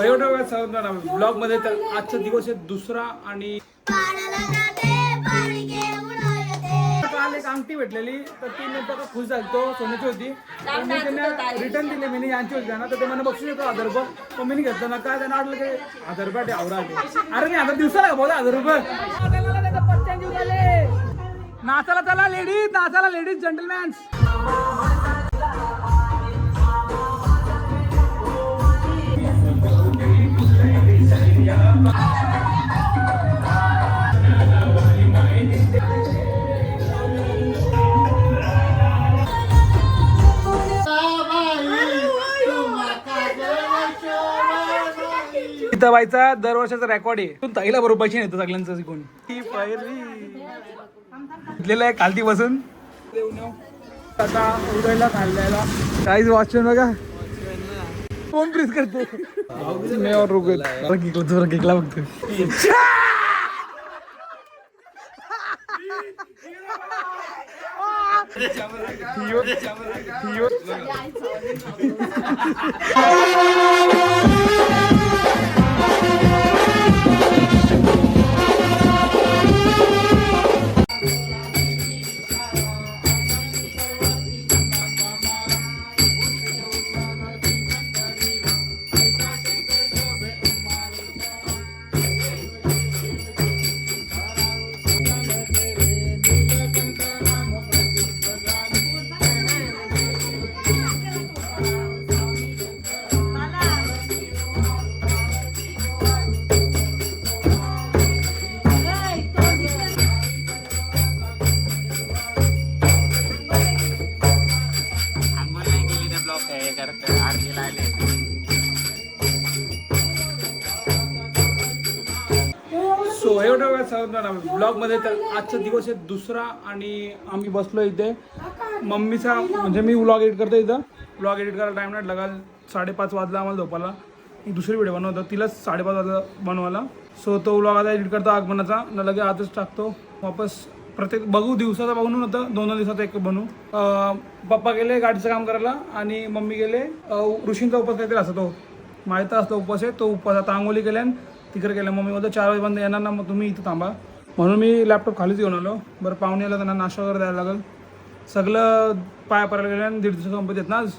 ब्लॉगमध्ये तर आजचा दिवस आहे दुसरा आणि काल एक अंगठी भेटलेली तर ती नेमकं खुश झाली. तो सोन्याची होती. तर मी त्यांना रिटर्न दिले मी यांची होती ना तर ते मला बक्षीस येतो हजार रुपये. तो मी घेतलं. ना काय त्यांना वाटलं की हजार रुपये आवरा आले. अरे मी हजार दिवसाला का बोला हजार रुपये? नाचाला चला लेडीज नाचाला लेडीज जंटलमॅन्स सीताबाईचा दरवर्षाचा रेकॉर्ड आहे. तू ताईला बरोबर पैसे नेतो सगळ्यांचं शिकून. ही पहिली. घेतलेलं आहे कालती बसून. आता उडायला खाल्ल्याला. काहीच वाचून बघा. कोण प्रेस करते मी और रुक केकला जोर केकला बघतो थियो ब्लॉगमध्ये ब्लॉगमध्ये तर आजचा दिवस आहे दुसरा आणि आम्ही बसलो इथे. मम्मीचा म्हणजे मी व्लॉग एडिट करतो इथं. व्लॉग एडिट करायला टाइम नाही लागाल साडेपाच वाजला आम्हाला झोपायला. दुसरी व्हिडिओ बनवतो तिलाच साडेपाच वाजला बनवायला. सो तो व्लॉग आता एडिट करतो आगमनाचा. न लगे आजच टाकतो. वापस प्रत्येक बघू दिवसाचा बघून होतं दोन दोन दिवसाचा एक बनू पप्पा गेले गाडीचं काम करायला आणि मम्मी गेले. ऋषींचा उपवास काहीतरी असतो तो. माहिती असतो उपवास आहे तो उपवास आता आंघोली केल्यान तिकडे गेल्या. मम्मी बोलतो चार वाजेपर्यंत येणार ना मग तुम्ही इथं थांबा. म्हणून मी लॅपटॉप खालीच घेऊन आलो. बरं पाहुणे आलं त्यांना नाश्ता वगैरे द्यायला लागेल. सगळं पाया पडायला गेल्या दीड गणपती आहेत ना आज?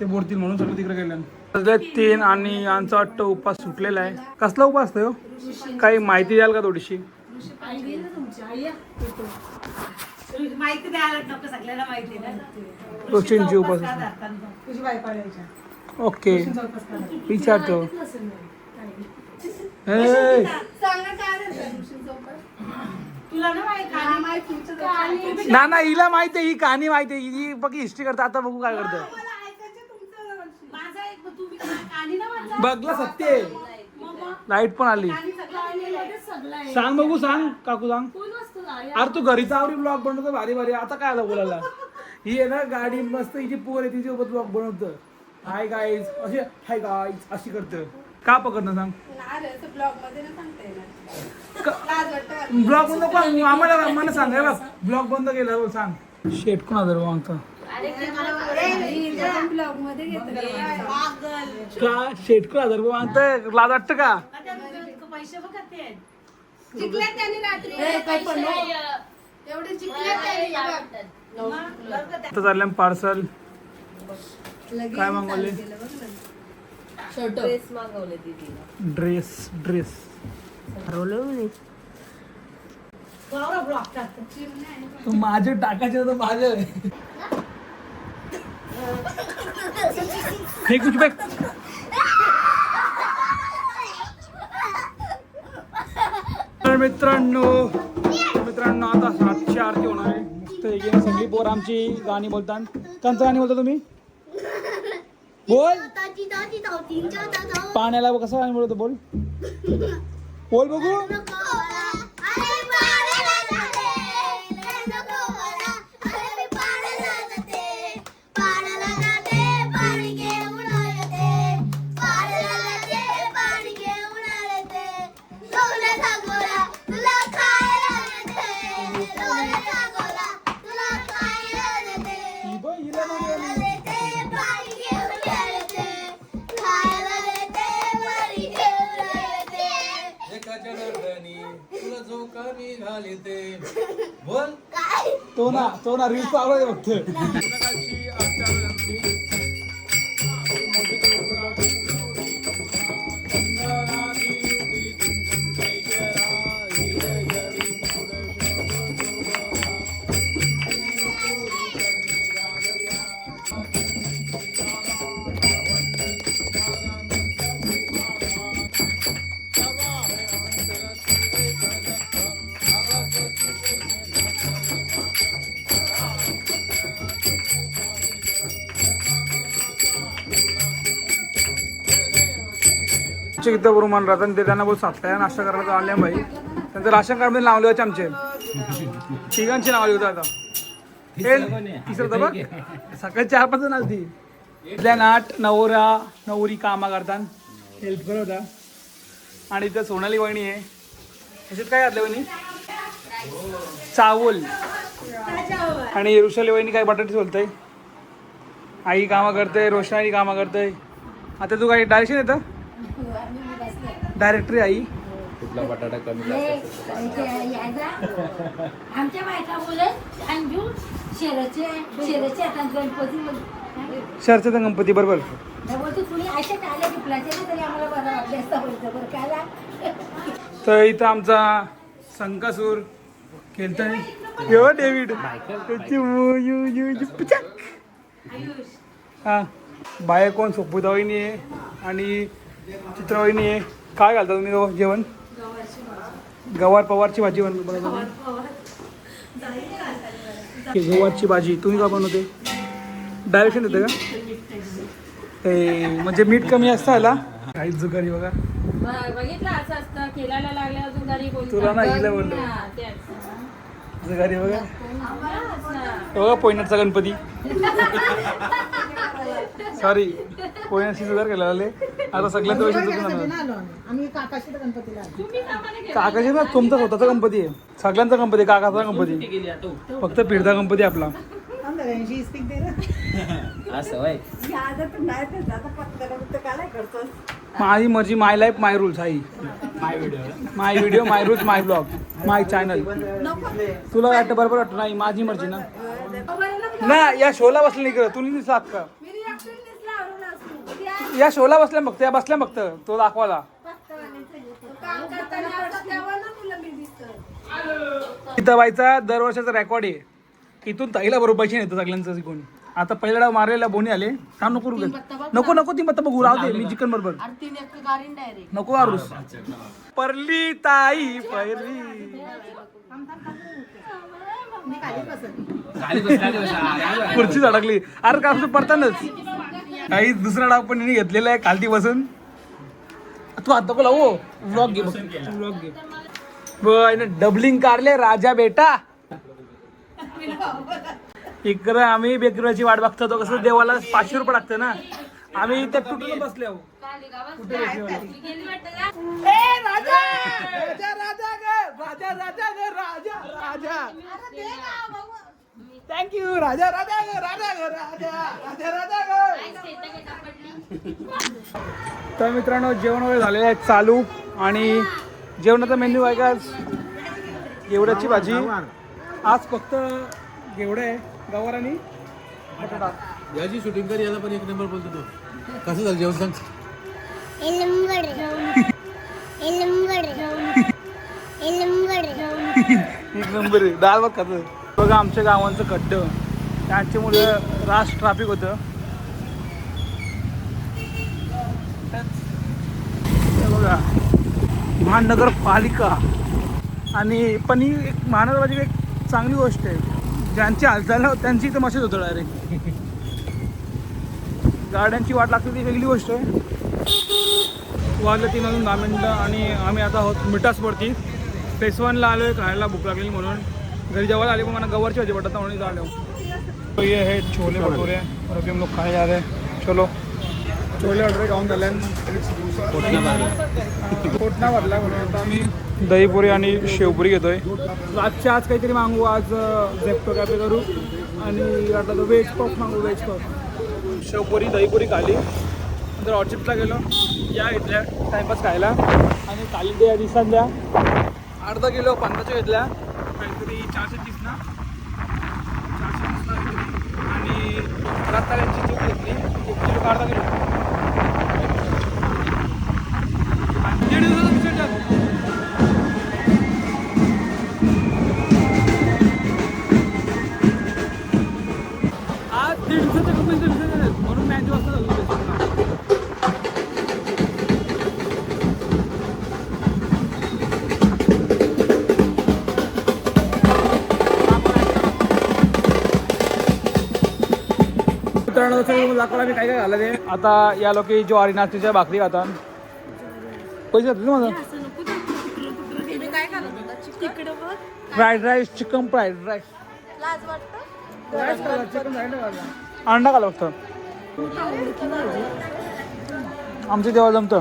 ते बोलतील म्हणून सगळं तिकडे गेल्या सगळे तीन आणि यांचा वाटतं उपास सुटलेला आहे. कसला उपास असतो ह्यो? काही माहिती द्याल का थोडीशी? माहिती द्यायला उपास का धरतात ना ना ना हिला माहिती आहे ही कहाणी माहिती आहे. ही बघ हिस्ट्री करता. आता बघू काय करतं. माझा एक ना. बघला सत्य आहे. मग मग लाइट पण आली. कहाणी सगळं आहे. सांग बघू सांग काकू सांग. अरे तू घरीचा आवडी ब्लॉग बनवतो भारी भारी. आता काय आलं बोलायला? ही आहे ना गाडी मस्त हिची पोर आहे तिची सोबत ब्लॉग बनवतं. हाय गाईज अशी हाय गाईज अशी करतं. का पकडणं सांग? ब्लॉग बंद पण आम्हाला आम्हाला सांगायला ब्लॉग बंद केला सांग. शेट कोण आदर आमचा का? शेट कोण आदर आमचं लाज वाटतं का? चाललं पार्सल. काय मागवले? ड्रेस मागवले दीदीला. ड्रेस ड्रेस माझे टाकायचे तर माझं हे कुछ तर मित्रांनो मित्रांनो आता सातशे आरती होणार आहे. मस्त सगळी पोर आमची गाणी बोलतात. कोणतं गाणी बोलता तुम्ही? बोल. पाण्याला कसं गाणी बोलतो बोल. बोल बघू. घालिते बोल. तो ना तो ना फक्त संध्याकाळची आरती आहे आमची. इथं बरोबर राहतात आणि ते त्यांना बोल सातल्या नाश्ता करायला आल्या बाई. त्यांचं राशन कार्डमध्ये लावले होते आमचे. तिघांची नाव होतं आता. हे तिसरं सकाळी चार पाच जण आलती. इथल्या नाट नवरा नवरी कामा करतात. हेल्प करत होता. आणि इथं सोनाली वहिनी आहे. ह्याच्यात काय घातलं वहिनी? चावल. आणि ऋषाली वहिनी काय बटाटे बोलतंय आई कामं करते रोशनाई कामं करते आता तू काही डायरेक्शन येतं डायरेक्टरी आई. कुठला बटाटा कमी आमच्या बायका बोलत अंजू शेरचे शेरचे आता गणपती शरचं गणपती बरोबर. तरी आम्हाला बरं वाटलं असतं बोलतो बरं काय तर इथं आमचा संकासूर खेळतोय यो डेव्हिड. हा. बाहेर कोण सोपूता वहिनी आहे आणि चित्रा वहिनी आहे काय घालता तुम्ही दोघं? जेवण? गवार पवारची भाजी बन? गवारची भाजी. तुम्ही का बनवते? डायरेक्शन देतं का? ते म्हणजे मीठ कमी असतं आला काहीच जुगारी बघा. बघितलं असं असतं. केलायला लागले अजून गाडी बोलतो तुला नाही हिला जुगारी बघा. बघा पोयनाटचा गणपती. सॉरी पोयनाटची जुगार केला आले आता सगळ्यांचं पैसे चुकून आणलं. आम्ही काकाशी ना तुमचा स्वतःचा गणपती आहे. सगळ्यांचा गणपती काकाचा गणपती. फक्त पिढदा गणपती आपला. असं माझी मर्जी my life my rules I. My video my rules my blog my channel तुला वाटतं बरोबर वाटतं नाही? माझी मर्जी ना? ना या शोला बसल्या नाही करत. तुम्ही साथ का? या. शोला बसल्या बघते या बसल्या बघत तो दाखवाला इथं बाईचा दरवर्षाचा रेकॉर्ड आहे. इथून ताईला बरोबर पैसे येतं सगळ्यांचं शिकून. आता पहिला मारलेला बोनी आले. का नको रुगे नको नको ती मत बघू. राहू दे मी चिकन बरोबर नको मारूस परली ताई परली. मी खाली बसेल. खुर्ची अडकली अरे का असं पडतानच. काही दुसरा डाव पण हिने घेतलेला आहे खालती बसून. तू आता बोला हो. ब्लॉग घे ब्लॉग घे. डबलिंग काढले राजा बेटा. इकडं आम्ही बेकरीची वाट बघतो तो कसं देवाला पाचशे रुपये लागतं ना आम्ही त्या तुटून बसले आहो कुठे बेकरीवाला? ए, राजा! राजा, राजा ग! राजा, राजा ग! राजा, राजा! थँक्यू राजा राजा ग राजा ग राजा राजा राजा ग तर मित्रांनो जेवण वगैरे झालेलं आहे चालू आणि जेवणाचा मेन्यू आहे का आज गेवड्याची भाजी आज फक्त गेवडं आहे गवार आणि बटाटा याची शूटिंग कर याला पण एक नंबर बोलतो तो. कसं झालं जेवण सांग. एक नंबर आहे. दाल भात खातं बघा आमच्या गावांचं खड्ड त्यांच्यामुळे रास ट्रॅफिक होतं. हे बघा महानगरपालिका. आणि पण ही एक महानगरपालिका एक चांगली गोष्ट आहे. ज्यांची हालचाल त्यांची इथं मशीद होतं डायरेक्ट गाड्यांची वाट लागते ती वेगळी गोष्ट आहे. वाजलं तीन अजून दहा मिनटं आणि आम्ही आता आहोत मिठासवरती. फेस वनला आलो आहे खायला भूक लागली म्हणून. घरी जेवायला आले पण मला गवरची होती वाटत म्हणून आलो. तो ये है छोले भटूरे और अभी हम लोग खाए जा रहे हैं। चलो. छोले भटुरे खाऊन झाले पोटना भरला म्हणून आता आम्ही दहीपुरी आणि शेवपुरी घेतोय. आजच्या आज काहीतरी मागू आज झेप्टो कॅफे करू आणि आता तो व्हेज पफ मागू व्हेज पफ शेवपुरी दहीपुरी खाली. नंतर ऑर्चिडला गेलो. या इथल्या टाइमपास खायला. आणि काली द्या दिसात द्या. अर्धा किलो पंधराच्या घेतल्या काहीतरी चारशे तीस ना चारशे तीस. आणि रताळ्यांची चूक घेतली. एक किलो अर्धा काय काय आता या लोक ज्वारी नाचणीच्या भाकरी खातात. पैसे जातील ना माझं? Fried rice chicken fried rice chicken अंडा खाल्ला फक्त. आमच्या देवा जमतं.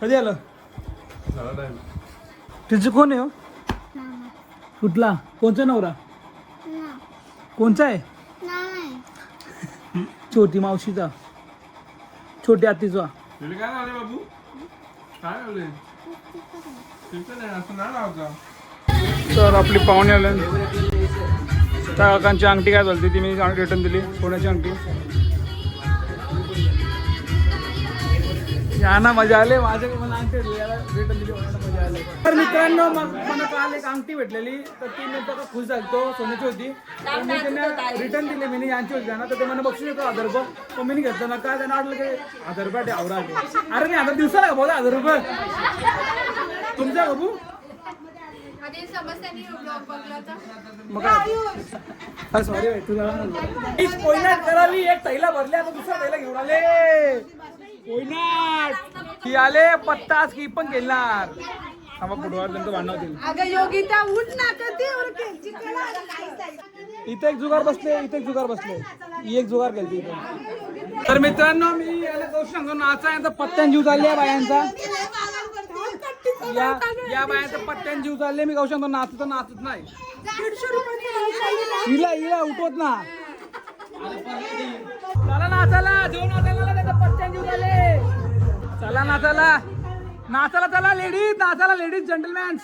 कधी आलं? तिचं कोण आहे हो? कुठला? कोणचा नवरा? कोणचा आहे? छोटी मावशीचा छोटी आत्तीचा तुला काय झाले बाबू? काय झाले? चिकन आहे असं नाही लावता तर आपली पाहुणे आले. त्या काकांची अंगठी काय झाली ती मी रिटर्न दिली सोन्याची अंगठी. यांना मजा आली माझ्या मला मला मजा आली. तर मित्रांनो मग मला काल एक अंगठी भेटलेली तर ती मी बघा खुश झालतो सोन्याची होती. तर मी त्यांना रिटर्न दिली मी यांची होती ना तर ते मला बक्षीस येतो हजार रुपये. तो मी घेतलं ना काय त्यांना वाटलं की हजार रुपये आवरा अरे मी हजार दिवसाला का बोला हजार रुपये. तुमचा बाबू मग सॉरी तुला करावी एक थैला भरले आता दुसरा थैला घेऊन आले. ही आले पत्ताच की पण घेणार थांबा फुटबॉल नंतर भांडण होतील. अगं योगिता उठ ना कधी इथे एक जुगार बसले इथे एक जुगार बसले. एक जुगार केली इथे. तर मित्रांनो मी याला गोष्ट सांगतो नाचा यांचा पत्त्यान जीव चालले बायांचा. या या बायांचा पत्त्यान जीव चालले. मी गाऊ सांगतो नाचत नाचत नाही. हिला हिला उठवत ना. चला नाचाला जेवण नाचायला त्याचा पत्त्यान जीव झाले चला नाचाला नाचाला चला लेडीज नाचाला लेडीज जंटलमॅन्स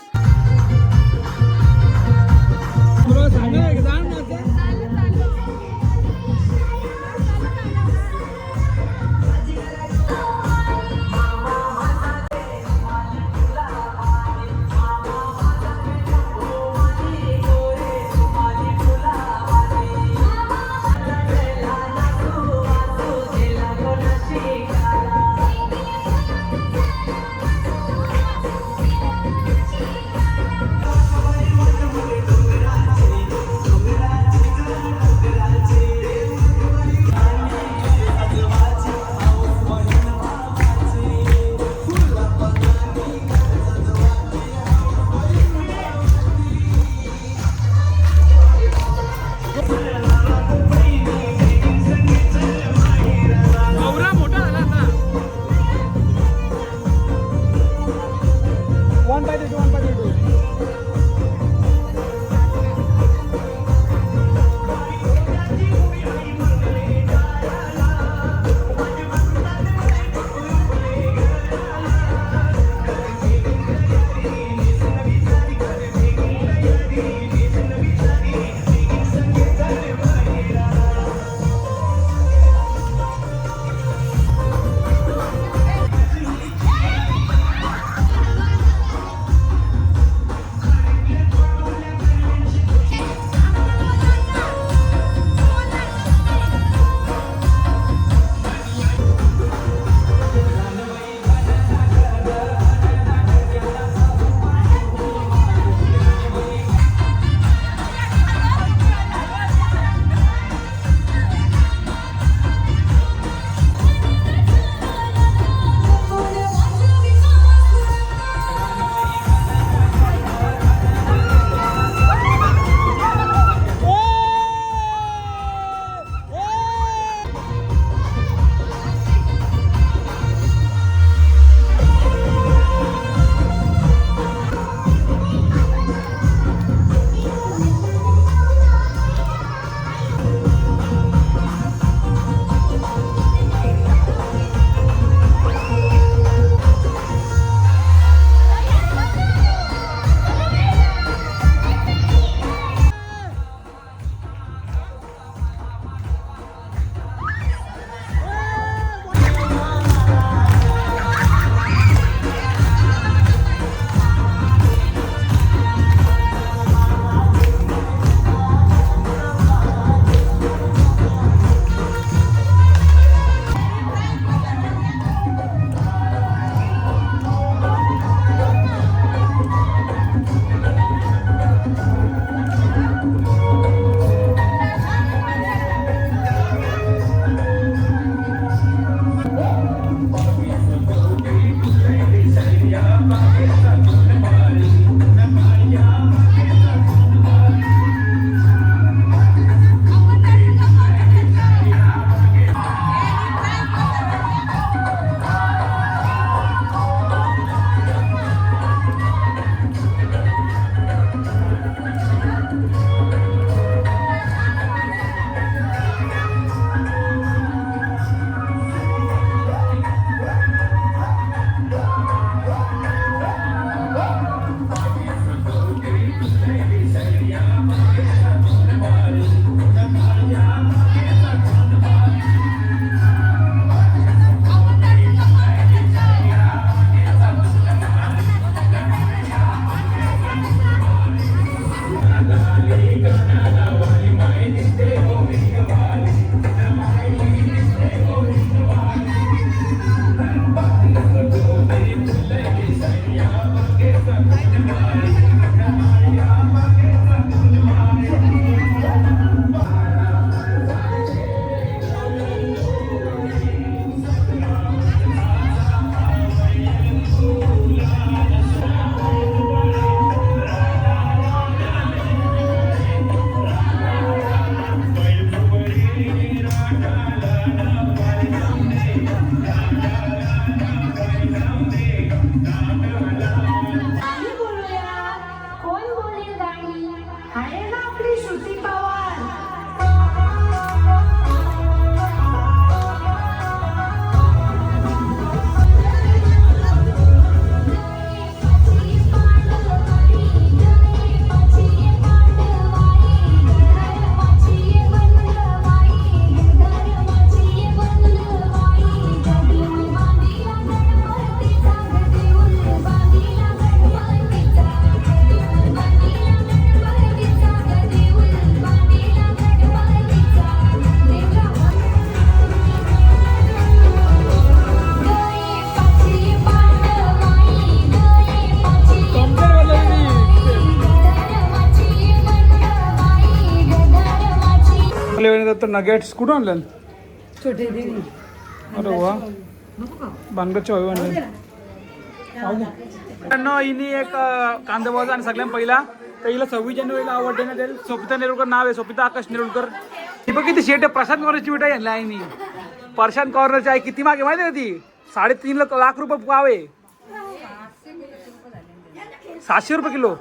para नगेट्स कुठून आणलं छोटे देवी अरे वा. बांगडच्या हवी आणले हिने एक अं, कांदा भाजा आणि सगळ्यात पहिला तर हिला सव्वीस जानेवारीला आवडते ना त्याला. सोपिता नेरुळकर नाव आहे सोपिता आकाश नेरुळकर ही बघ किती शेट आहे. प्रशांत कॉर्नरची मिठाई आणली आहे मी. प्रशांत कॉर्नरची आहे किती मागे माहिती आहे का ती? साडेतीन लाख लाख रुपये पाव आहे. सातशे रुपये किलो.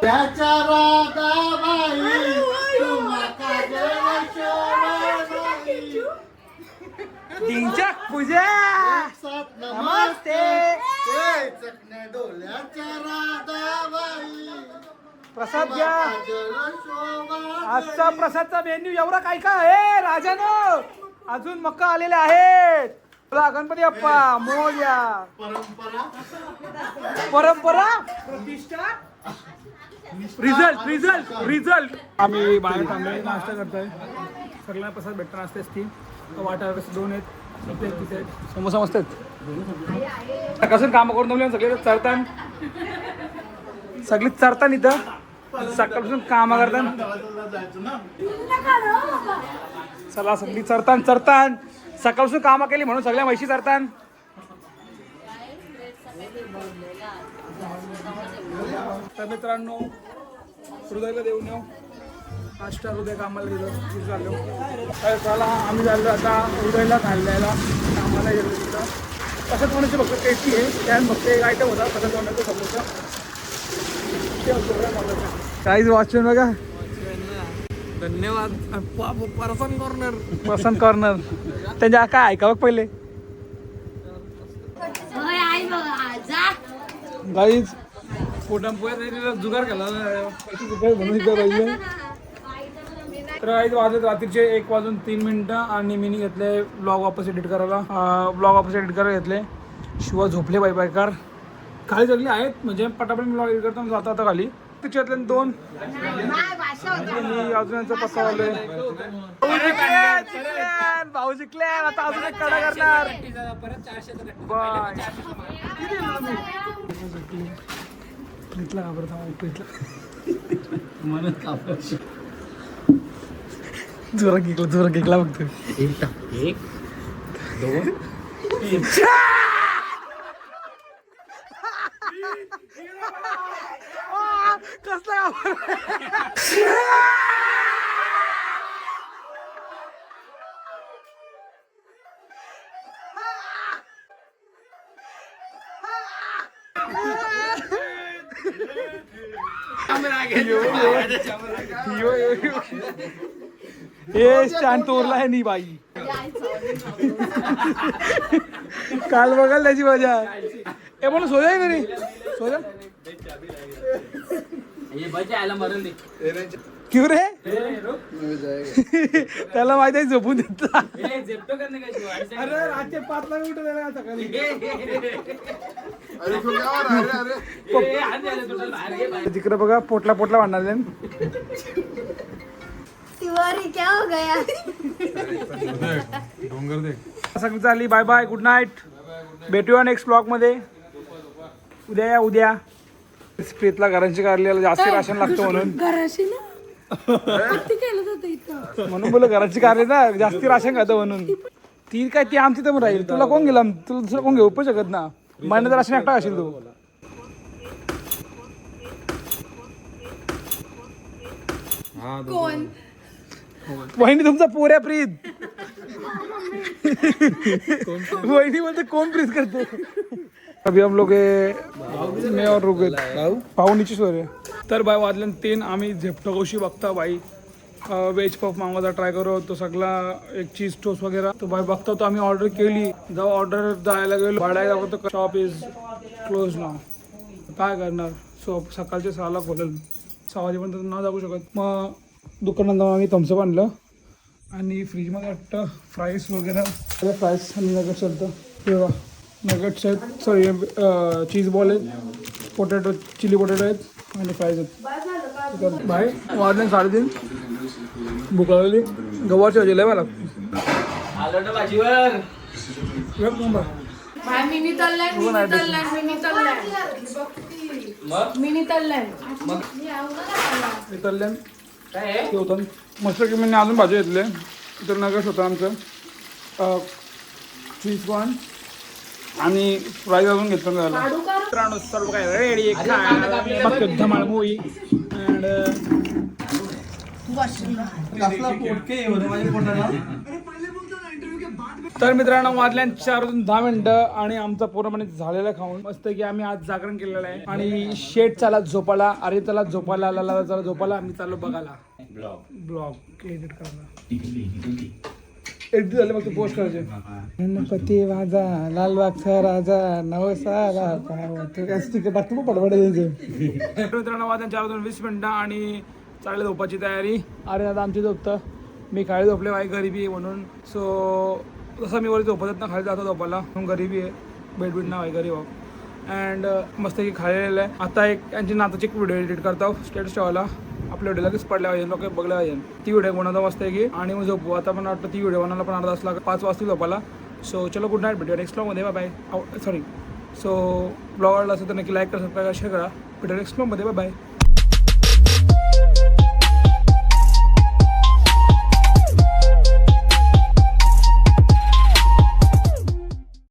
त्याच्या राधाबाई तुम्हाला देव पूजा. नमस्ते. चकण्या डोल्याच्या राधाबाई प्रसाद घ्या. आजचा प्रसादचा मेन्यू एवढा काय का हे राजानो अजून मक्का आलेले आहेत. बोला गणपती अप्पा मोर्या परंपरा. परंपरा? प्रतिष्ठा? रिझल्ट रिझल्ट रिझल्ट आम्ही बाहेर थांबलोय नाश्ता करतोय. सगळ्यांना प्रसाद भेटणार असतेच ती. वाटा दोन आहेत. तिथे समोसा मस्त आहेत. कसं काम करून जमले सगळे चढतान. सगळी चढतान इथं. सकाळपासून काम करतात चला सगळी चढतान चढतान. सकाळपासून कामं केली म्हणून सगळ्या म्हशी चढतान. तर मित्रांनो हृदयाला देऊन येऊ. नाश्ता हृदय कामाला तिथे चाललो. तर चला आम्ही चाललो आता हृदयला खाल्ल्याला कामाला गेलो तिथं. तसंच कोणाची फक्त टेस्टी आहे त्यात फक्त एक आयटम होता तसंच कोणाचा समोसा काहीच वाचन बघा. धन्यवाद. परसन कॉर्नर पसंत कॉर्नर त्यांच्या काय ऐका बघ पहिले? होय आई बघा जा. गाईज जुगार केला. म्हणून इथं पाहिजे तर गाईज वाजत रात्रीचे एक वाजून तीन मिनिटं आणि मी घेतले ब्लॉग वापस एडिट करायला. ब्लॉग वापस एडिट करायला घेतले. शिवा झोपले बाय बायकार. खाली जगली आहेत म्हणजे पटापट मी ब्लॉग एडिट करतो जाता आता खाली. तिच्यातले दोन. अजून यांचा पक्का आलोय भाऊ जिंकले आता अजून एक कडा करणार. बाय. प्रीतला घाबरता प्रीतला जोरा केकला जोरा केकला बघतो कसला यो, यो, यो. ए स्टँड तोरला आहे नी बाई काल बघाल त्याची मजा ए म्हणून सोजा तरी सोजा क्यू रे? त्याला माहिती आहे झोपून देतला. अरे रातचे पाच ला उठत आहे सकाळी तिकडे बघा पोटला पोटला क्या हो गया? सगळी चालली. बाय बाय गुड नाईट भेटूया नेक्स्ट ब्लॉगमध्ये. उद्या या उद्या. प्रीतला घरांची काढलेला जास्त राशन लागतं म्हणून. केलं इथं? म्हणून बोल घराची कारले ना जास्ती राशन खातं म्हणून. ती काय ती आमची तर राहील. तुला कोण गेला? तुला दुसरं कोण घेऊ? पण शकत ना. महिन्यात राशन एकटा असेल तू. कोण? वहिनी तुमचा पोऱ्या प्रीत. वहिनी बोलते कोण प्रीत करते? अभी हम लोग मैं और रुगल भाऊ? नीचे सो रे तर बाय वाजल्यान तीन. आम्ही झेपटो कशी बघता बाई? वेज पफ मागवायचा ट्राय करू तो सगळा एक चीज टोस्ट वगैरे. तो बाय बघता तो आम्ही ऑर्डर केली. जेव्हा ऑर्डर जायला गेलो भाड्या बघतो शॉप इज क्लोज ना काय करणार? सो सकाळचे सहाला खोलेल. सहा वाजेपर्यंत न जाऊ शकत. मग दुकानात जाऊन आम्ही थम्सअप आणलं. आणि फ्रीजमध्ये वाटतं फ्राईस वगैरे. फ्राईस आणि नगट चालतं तेव्हा नगट्स आहेत. सॉरी चीज बॉल आहेत. पोटॅटो चिली पोटॅटो आहेत. आणि आहेत बाय वाजले साडेतीन. भूक लागलेली गव्हाची भाजी लय मला. मिनी तल्लाय मिनी तल्लाय मिनी तल्लाय. मिनी तल्लाय. इतरल्यान ते होतं. मस्त की मी अजून भाजी घेतले इतर नगर्स होतं आमचं. चीज कॉर्न आणि फ्राईज अजून घेतलं त्याला मित्रांनो सर्व काय रेडी फक्त धमाल मूवी अँड तर मित्रांनो वाजल्या चार दहा मिनिटं आणि आमचा पूर्णपणे झालेला आहे खाऊन. मस्त की आम्ही आज जागरण केलेलं आहे. आणि शेट चाला झोपाला अरे चला झोपाला लाला चला झोपाला आम्ही चाललो बघायला. ब्लॉग एडिट करायला एडिट झाले मग पोस्ट करायचे. गणपती वाजा लालबागचा राजा नवसाला तू काय स्टिकर टाकतो मग पडपड द्यायचं. मित्रांनो वाजल्या चार वाजून वीस मिनिटं आणि चालले झोपाची तयारी. अरे दादा आमची झोपतं मी खाली झोपले वाई गरिबी आहे म्हणून. सो जसं मी वरी झोपत ना खाली जातो झोपायला. म्हणून गरिबी आहे. बेड बीड ना वाई गरीब अँड मस्त की खाल्लेलं आहे. आता एक यांची नाताची एक व्हिडिओ एडिट करतो स्टेटस ठेवायला. आपल्या व्हिडिओ लगेच पडल्या पाहिजे लोक बघल्या पाहिजे ती व्हिडिओ कोणाचा वाजता की? आणि मग झोपू. आता पण वाटतं ती व्हिडिओ बनायला पण अर्धा असला पाच वाजतील झोपायला. सो चलो गुड नाईट भेटूया नेक्स्ट ब्लॉगमध्ये bye bye sorry so blog आवडला असेल तर नक्की लाईक करा सबस्क्राईब करा शेअर करा. भेटूया नेक्स्ट ब्लॉगमध्ये बाय बाय